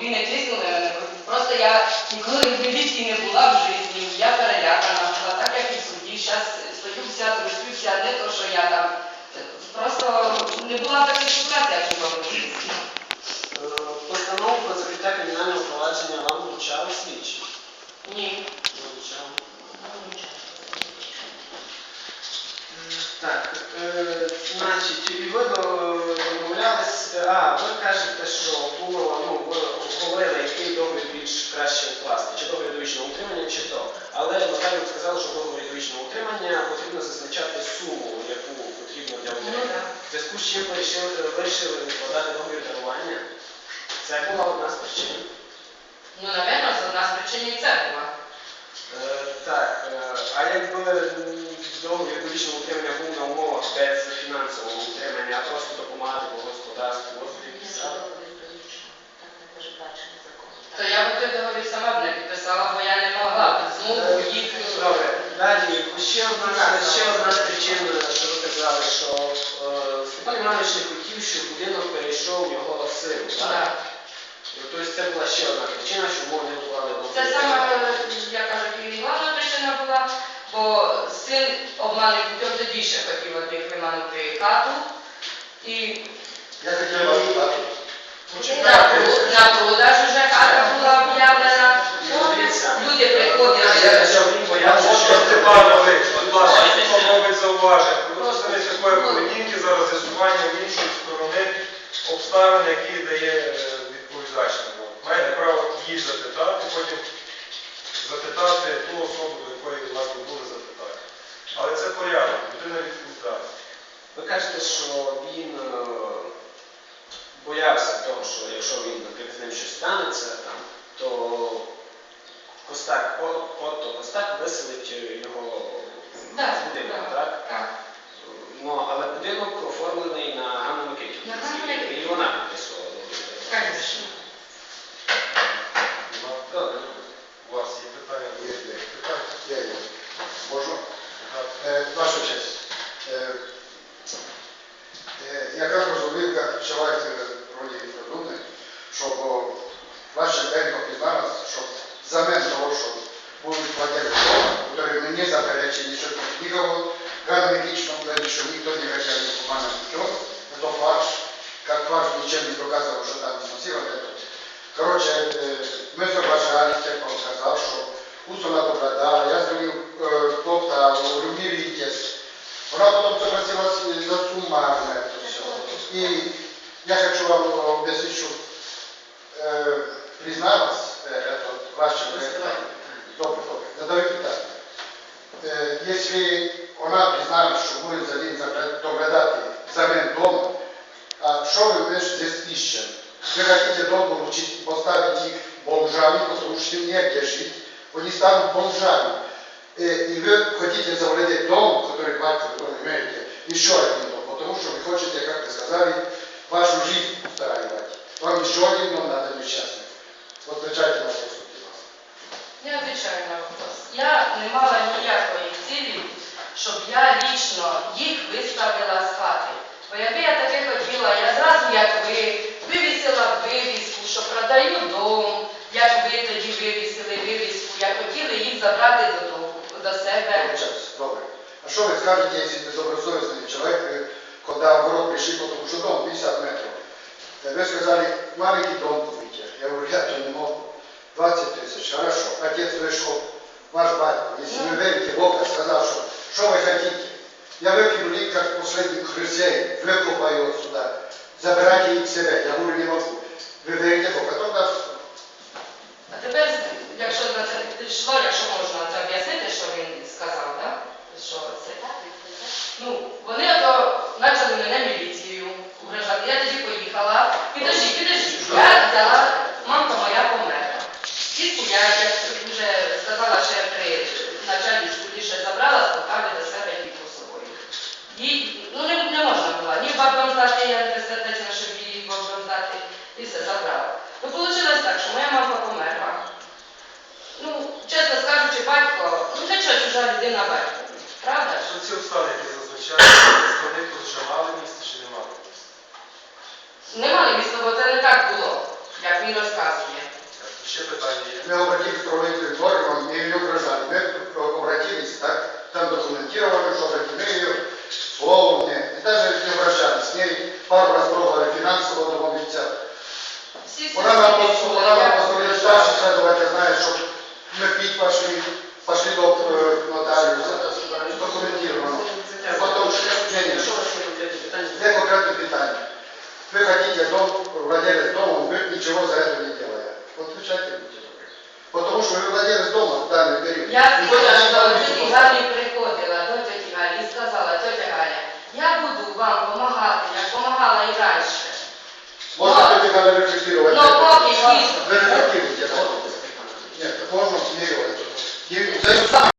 він не мене. Просто я ніколи в міліції не була в житті, я перелякана була, так як і в суді. Зараз стою вся, трусюся, не то, що я там. Просто не була така ситуація, як була в міліції. Е, Постанову про закриття кримінального провадження вам вручали слідчі? Ні. Не вручали. Так, е, значить, і ви до- домовлялись, а, ви кажете, що було, ну, ви говорили, який договір більш краще укласти, чи договір довічного утримання, чи то. Але Наталія сказала, що в договорі довічного утримання потрібно зазначати суму, яку потрібно для утримання. В зв'язку з чим ви вирішили, вирішили викладати договір дарування. Це була одна з причин. Ну, напевно, одна з причин і це була. Е, так, е, а якби м, договір утримання був на умовах без фінансового утримання, а просто допомагати по господарству. То я би той договір сама б не підписала, бо я не могла б змогу їх. Добре, далі ще одна, ще одна з причин, що ви казали, що е, Степан Іванович не хотів, щоб будинок перейшов його силу. Так? Так. Тобто це була ще одна причина, чому не уклали. Це саме, я кажу, і головна причина була, бо син обманний путем тоді ще хотів від них виманути хату. І Я хотів вас питати. на, продаж вже хата була об'явлена. Люди Я приходили. що він боявся, Можна що Степанович, будь ласка, хто робить зауваження. Просто не такої поведінки, зараз з'ясування в іншої сторони обставин, які дає е, відповідач. Маєте право її запитати, потім запитати ту особу, до якої вас би були запитати. Але це порядок, людина відповідає. Ви кажете, що він е, боявся того, що якщо він з ним щось станеться, там, то Костак, Отто Костак виселить його Так, з будинку, так, так? Ну, але будинок оформлений. На Ваша честь. Е, е, Яка розумівка вчилася вроді розумне, щоб о, ваше денько пізналось, щоб замін того, що будуть платити дома, які мені заперечені, що нікого гранометично, що ніхто не хотел не поманать ничего, это фарш, как фарш ничем не доказывал, что там изнасиловали это. Короче, э, мы соглашались, як вам сказав, що Усуна доброда, я Вона потім согласилась за суммарне це все. І я хочу вам об'яснити, що е, призналась, е, это ваше Добре, добре, задаю питання. Е, Якщо вона призналась, що буде за день доглядати замін дома, а що ви весь здесь ищем? Вы хотите дом получить, поставить их бомжами, потому что негде жить, они станут бомжами. Э, И вы хотите завладеть домом, который платите, вы имеете, еще один дом, потому что вы хотите, как вы сказали, вашу жизнь устраивать. Вам еще один дом надо несчастный. Вот отвечайте на вопрос, пожалуйста. Я відповідаю на вопрос. Я не мала ніякої цілі, щоб я лічно їх виставила з хати. Бо якби я таке хотіла, я зразу, як ви, вивісила б вивіску, що продаю дом, як ви тоді вивісили вивіску, як хотіли їх забрати додому, до себе. Сейчас, добре. А что вы скажете, если вы добросовестный человек, э, когда в город пришли, потому что дом 50 метров? Э, Вы сказали, маленький дом купите. Я говорю, я то не могу. 20 тысяч, хорошо. Отец вышел, ваш батько, если вы верите в Бога, сказал, что, что вы хотите? Я выкину их, как последний христианин, выкупаю сюда. Забирайте их себе. Я говорю, не могу. Вы верите в Бога, тогда А тепер, якщо на це підійшло, якщо можна це об'яснити, що він сказав, так? Що це? Ну, вони ото почали мене міліцією угрожати. Я тоді поїхала. Підожди, підожди. Я взяла, мамка моя померла. Кістку я, як вже сказала, ще при начальній суді ще забрала, спокали до себе тільки з собою. Їй, ну не, не можна було ні бабам здати, я не безсердечна, щоб її бабам здати, і все забрала. Ну, вийшло так, що моя мама померла. Ну, чесно скажучи, батько, ну для чого чужа людина батько? Правда ж? Що ці обставини, які зазначають, представник тут вже мали місце чи не мали місце? Не мали місця, бо це не так було, як він розказує. Ще питання є. Мы обратились к правоохранительным органам, и ее угрожали. Мы обратились, так, там документировали, что обратили ее, слово мне, и даже не обращались. С ней пару раз пробовали финансово домовиться. Всі Вона нам всі пос- вона нам позвонила старший следователь, знає, що ми пить пошли, пошли до э, нотаріуса, документировано. Потом, не, не, Якщо у вас є конкретні питання, Две конкретные питания. Вы хотите дом, владелец дома, он говорит, ничего за это не делая. Отвечайте будьте добры. Потому что вы владелец дома в данный период. Я И вы сьогодні даже до там тіті не Галі приходила, до тіті Галі, і сказала, тетя Галя, я буду вам допомагати, як допомагала і раніше. Можно быть надо рефлексировать. Но поки Вы дійсно. рефлексируйте. Ольга Степановна. Нет, можно смеивать. И